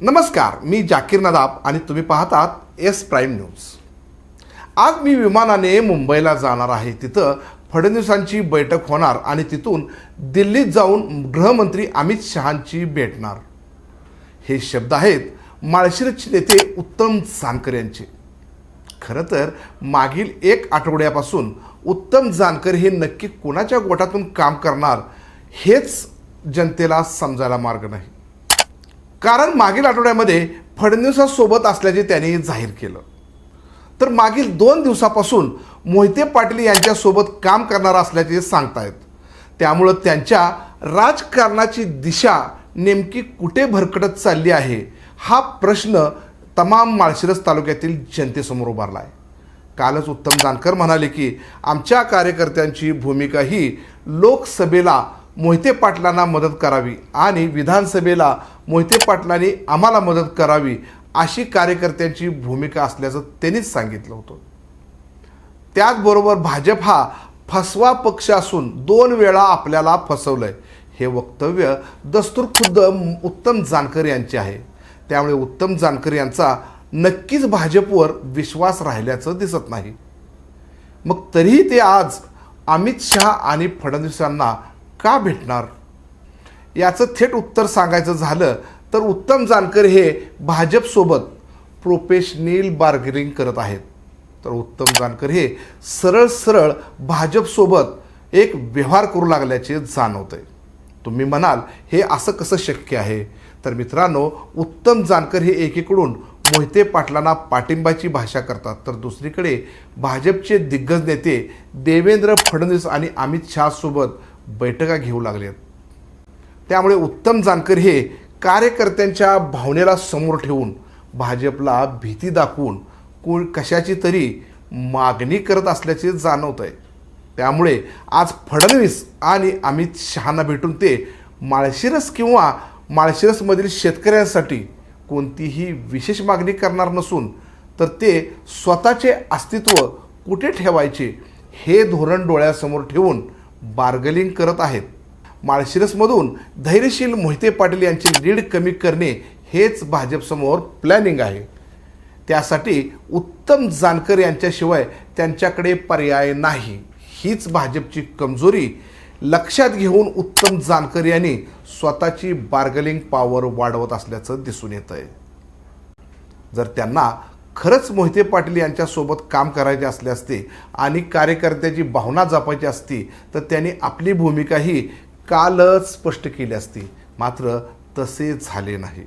नमस्कार मी जाकीर नदाब आणि तुम्ही पाहतात एस प्राईम न्यूज. आज मी विमानाने मुंबईला जाणार आहे. तिथं फडणवीसांची बैठक होणार आणि तिथून दिल्लीत जाऊन गृहमंत्री अमित शहांची भेटणार. हे शब्द आहेत माळशिरचे नेते उत्तम जानकर यांचे. खरं तर मागील एक आठवड्यापासून उत्तम जानकर हे नक्की कोणाच्या गोटातून काम करणार हेच जनतेला समजायला मार्ग नाही. कारण मागील आठवड्यामध्ये फडणवीसांसोबत असल्याचे त्यांनी जाहीर केलं. तर मागील दोन दिवसापासून मोहिते पाटील यांच्यासोबत काम करणार असल्याचे सांगतायत. त्यामुळं त्यांच्या राजकारणाची दिशा नेमकी कुठे भरकटत चालली आहे हा प्रश्न तमाम माळशिरस तालुक्यातील जनतेसमोर उभारला आहे कालच उत्तम जानकर म्हणाले की आमच्या कार्यकर्त्यांची भूमिका ही लोकसभेला मोहिते पाटलांना मदत करावी आणि विधानसभेला मोहिते पाटलांनी आम्हाला मदत करावी अशी कार्यकर्त्यांची भूमिका असल्याचं त्यांनीच सांगितलं होतं. त्याचबरोबर भाजप हा फसवा पक्ष असून दोन वेळा आपल्याला फसवलंय. हे वक्तव्य दस्तूर खुद्द उत्तम जानकर यांचे आहे. त्यामुळे उत्तम जानकर यांचा नक्कीच भाजपवर विश्वास राहिल्याचं दिसत नाही. मग तरीही ते आज अमित शहा आणि फडणवीसांना का भेटणार? याचं थेट उत्तर सांगायचं झालं तर उत्तम जानकर हे भाजपसोबत प्रोफेशनल बार्गेनिंग करत आहेत. तर उत्तम जानकर हे सरळ सरळ भाजपसोबत एक व्यवहार करू लागल्याचे जाणवत आहे तुम्ही म्हणाल हे असं कसं शक्य आहे? तर मित्रांनो उत्तम जानकर हे एकीकडून मोहिते पाटलांना पाठिंबाची भाषा करतात. तर दुसरीकडे भाजपचे दिग्गज नेते देवेंद्र फडणवीस आणि अमित शहासोबत बैठका घेऊ लागले त्यामुळे उत्तम जानकर हे कार्यकर्त्यांच्या भावनेला समोर ठेवून भाजपला भीती दाखवून कुळ कशाची तरी मागणी करत असल्याचे जाणवत आहे त्यामुळे आज फडणवीस आणि अमित शहांना भेटून ते माळशिरस किंवा माळशिरसमधील शेतकऱ्यांसाठी कोणतीही विशेष मागणी करणार नसून तर ते स्वतःचे अस्तित्व कुठे ठेवायचे हे धोरण डोळ्यासमोर ठेवून बार्गलिंग करत आहेत. माळशिरसमधून धैर्यशील मोहिते पाटील यांची लीड कमी करणे हेच भाजपसमोर प्लॅनिंग आहे. त्यासाठी उत्तम जानकर यांच्याशिवाय त्यांच्याकडे पर्याय नाही. हीच भाजपची कमजोरी. लक्षात घेऊन उत्तम जानकर यांनी स्वतःची बार्गलिंग पॉवर वाढवत असल्याचं दिसून येत आहे जर त्यांना खरंच मोहिते पाटील यांच्यासोबत काम करायचे असले असते आणि कार्यकर्त्याची भावना जपायची असती तर त्यांनी आपली भूमिका ही कालच स्पष्ट केली असती. मात्र तसे झाले नाही.